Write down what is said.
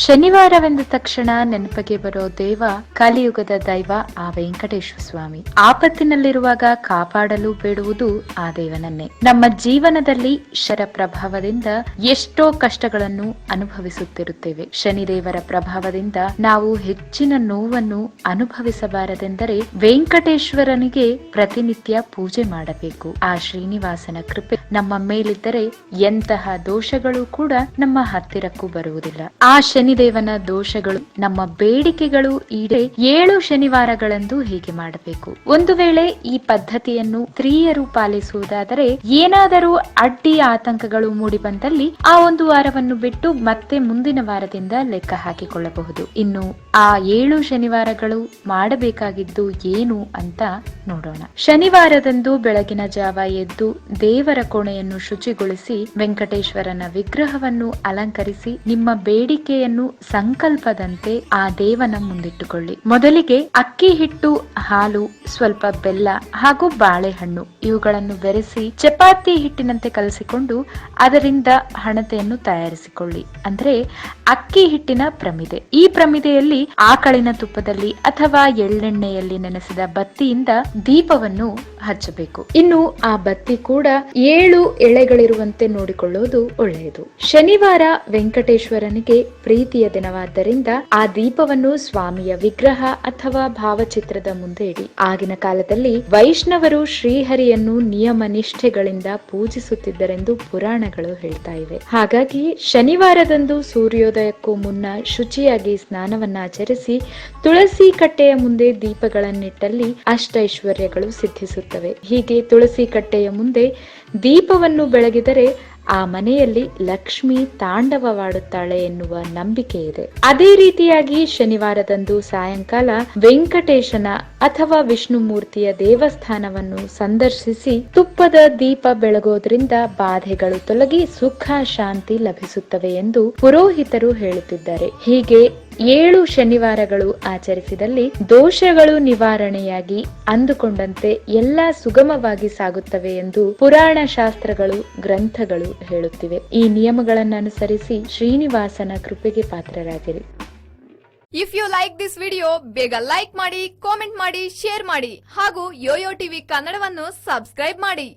ಶನಿವಾರವೆಂದ ತಕ್ಷಣ ನೆನಪಿಗೆ ಬರೋ ದೇವ, ಕಲಿಯುಗದ ದೈವ ಆ ವೆಂಕಟೇಶ್ವರ ಸ್ವಾಮಿ. ಆಪತ್ತಿನಲ್ಲಿರುವಾಗ ಕಾಪಾಡಲು ಬೇಡುವುದು ಆ ದೇವನನ್ನೇ. ನಮ್ಮ ಜೀವನದಲ್ಲಿ ಶರ ಪ್ರಭಾವದಿಂದ ಎಷ್ಟೋ ಕಷ್ಟಗಳನ್ನು ಅನುಭವಿಸುತ್ತಿರುತ್ತೇವೆ. ಶನಿದೇವರ ಪ್ರಭಾವದಿಂದ ನಾವು ಹೆಚ್ಚಿನ ನೋವನ್ನು ಅನುಭವಿಸಬಾರದೆಂದರೆ ವೆಂಕಟೇಶ್ವರನಿಗೆ ಪ್ರತಿನಿತ್ಯ ಪೂಜೆ ಮಾಡಬೇಕು. ಆ ಶ್ರೀನಿವಾಸನ ಕೃಪೆ ನಮ್ಮ ಮೇಲಿದ್ದರೆ ಎಂತಹ ದೋಷಗಳು ಕೂಡ ನಮ್ಮ ಹತ್ತಿರಕ್ಕೂ ಬರುವುದಿಲ್ಲ. ಆ ಶನಿದೇವನ ದೋಷಗಳು ನಮ್ಮ ಬೇಡಿಕೆಗಳು ಈಡೇ ಏಳು ಶನಿವಾರಗಳಂದು ಹೀಗೆ ಮಾಡಬೇಕು. ಒಂದು ವೇಳೆ ಈ ಪದ್ಧತಿಯನ್ನು ಸ್ತ್ರೀಯರು ಪಾಲಿಸುವುದಾದರೆ ಏನಾದರೂ ಅಡ್ಡಿ ಆತಂಕಗಳು ಮೂಡಿ ಬಂದಲ್ಲಿ ಆ ಒಂದು ವಾರವನ್ನು ಬಿಟ್ಟು ಮತ್ತೆ ಮುಂದಿನ ವಾರದಿಂದ ಲೆಕ್ಕ ಹಾಕಿಕೊಳ್ಳಬಹುದು. ಇನ್ನು ಆ ಏಳು ಶನಿವಾರಗಳು ಮಾಡಬೇಕಾಗಿದ್ದು ಏನು ಅಂತ ನೋಡೋಣ. ಶನಿವಾರದಂದು ಬೆಳಗಿನ ಜಾವ ಎದ್ದು ದೇವರ ಕೋಣೆಯನ್ನು ಶುಚಿಗೊಳಿಸಿ ವೆಂಕಟೇಶ್ವರನ ವಿಗ್ರಹವನ್ನು ಅಲಂಕರಿಸಿ ನಿಮ್ಮ ಬೇಡಿಕೆಯನ್ನು ಸಂಕಲ್ಪದಂತೆ ಆ ದೇವನ ಮುಂದಿಟ್ಟುಕೊಳ್ಳಿ. ಮೊದಲಿಗೆ ಅಕ್ಕಿ ಹಿಟ್ಟು, ಹಾಲು, ಸ್ವಲ್ಪ ಬೆಲ್ಲ ಹಾಗೂ ಬಾಳೆಹಣ್ಣು ಇವುಗಳನ್ನು ಬೆರೆಸಿ ಚಪಾತಿ ಹಿಟ್ಟಿನಂತೆ ಕಲಸಿಕೊಂಡು ಅದರಿಂದ ಹಣತೆಯನ್ನು ತಯಾರಿಸಿಕೊಳ್ಳಿ. ಅಂದ್ರೆ ಅಕ್ಕಿ ಹಿಟ್ಟಿನ ಪ್ರಮಿದೆ. ಈ ಪ್ರಮಿದೆಯಲ್ಲಿ ಆಕಳಿನ ತುಪ್ಪದಲ್ಲಿ ಅಥವಾ ಎಳ್ಳೆಣ್ಣೆಯಲ್ಲಿ ನೆನೆಸಿದ ಬತ್ತಿಯಿಂದ ದೀಪವನ್ನು ಹಚ್ಚಬೇಕು. ಇನ್ನು ಆ ಬತ್ತಿ ಕೂಡ ಏಳು ಎಳೆಗಳಿರುವಂತೆ ನೋಡಿಕೊಳ್ಳುವುದು ಒಳ್ಳೆಯದು. ಶನಿವಾರ ವೆಂಕಟೇಶ್ವರನಿಗೆ ಪ್ರೀತಿಯ ದಿನವಾದ್ದರಿಂದ ಆ ದೀಪವನ್ನು ಸ್ವಾಮಿಯ ವಿಗ್ರಹ ಅಥವಾ ಭಾವಚಿತ್ರದ ಮುಂದೆ ಇಡಿ. ಆಗಿನ ಕಾಲದಲ್ಲಿ ವೈಷ್ಣವರು ಶ್ರೀಹರಿಯನ್ನು ನಿಯಮ ನಿಷ್ಠೆಗಳಿಂದ ಪೂಜಿಸುತ್ತಿದ್ದರೆಂದು ಪುರಾಣಗಳು ಹೇಳ್ತಾ ಇವೆ. ಹಾಗಾಗಿ ಶನಿವಾರದಂದು ಸೂರ್ಯೋದಯಕ್ಕೂ ಮುನ್ನ ಶುಚಿಯಾಗಿ ಸ್ನಾನವನ್ನಾಚರಿಸಿ ತುಳಸಿ ಕಟ್ಟೆಯ ಮುಂದೆ ದೀಪಗಳನ್ನಿಟ್ಟಲ್ಲಿ ಅಷ್ಟೈಶ್ವರ್ಯಗಳು ಸಿದ್ಧಿಸುತ್ತವೆ. ಹೀಗೆ ತುಳಸಿ ಕಟ್ಟೆಯ ಮುಂದೆ ದೀಪವನ್ನು ಬೆಳಗಿದರೆ ಆ ಮನೆಯಲ್ಲಿ ಲಕ್ಷ್ಮಿ ತಾಂಡವವಾಡುತ್ತಾಳೆ ಎನ್ನುವ ನಂಬಿಕೆ ಇದೆ. ಅದೇ ರೀತಿಯಾಗಿ ಶನಿವಾರದಂದು ಸಾಯಂಕಾಲ ವೆಂಕಟೇಶನ ಅಥವಾ ವಿಷ್ಣು ಮೂರ್ತಿಯ ದೇವಸ್ಥಾನವನ್ನು ಸಂದರ್ಶಿಸಿ ತುಪ್ಪದ ದೀಪ ಬೆಳಗೋದ್ರಿಂದ ಬಾಧೆಗಳು ತೊಲಗಿ ಸುಖ ಶಾಂತಿ ಲಭಿಸುತ್ತವೆ ಎಂದು ಪುರೋಹಿತರು ಹೇಳುತ್ತಿದ್ದಾರೆ. ಹೀಗೆ ಏಳು ಶನಿವಾರಗಳು ಆಚರಿಸಿದಲ್ಲಿ ದೋಷಗಳು ನಿವಾರಣೆಯಾಗಿ ಅಂದುಕೊಂಡಂತೆ ಎಲ್ಲ ಸುಗಮವಾಗಿ ಸಾಗುತ್ತವೆ ಎಂದು ಪುರಾಣ ಶಾಸ್ತ್ರಗಳು ಗ್ರಂಥಗಳು ಹೇಳುತ್ತಿವೆ. ಈ ನಿಯಮಗಳನ್ನು ಅನುಸರಿಸಿ ಶ್ರೀನಿವಾಸನ ಕೃಪೆಗೆ ಪಾತ್ರರಾಗಿರಿ. If you like this video ಬೇಗ ಲೈಕ್ ಮಾಡಿ ಕಾಮೆಂಟ್ ಮಾಡಿ ಶೇರ್ ಮಾಡಿ ಹಾಗೂ ಯೋಯೋ ಟಿವಿ ಕನ್ನಡವನ್ನು ಸಬ್ಸ್ಕ್ರೈಬ್ ಮಾಡಿ.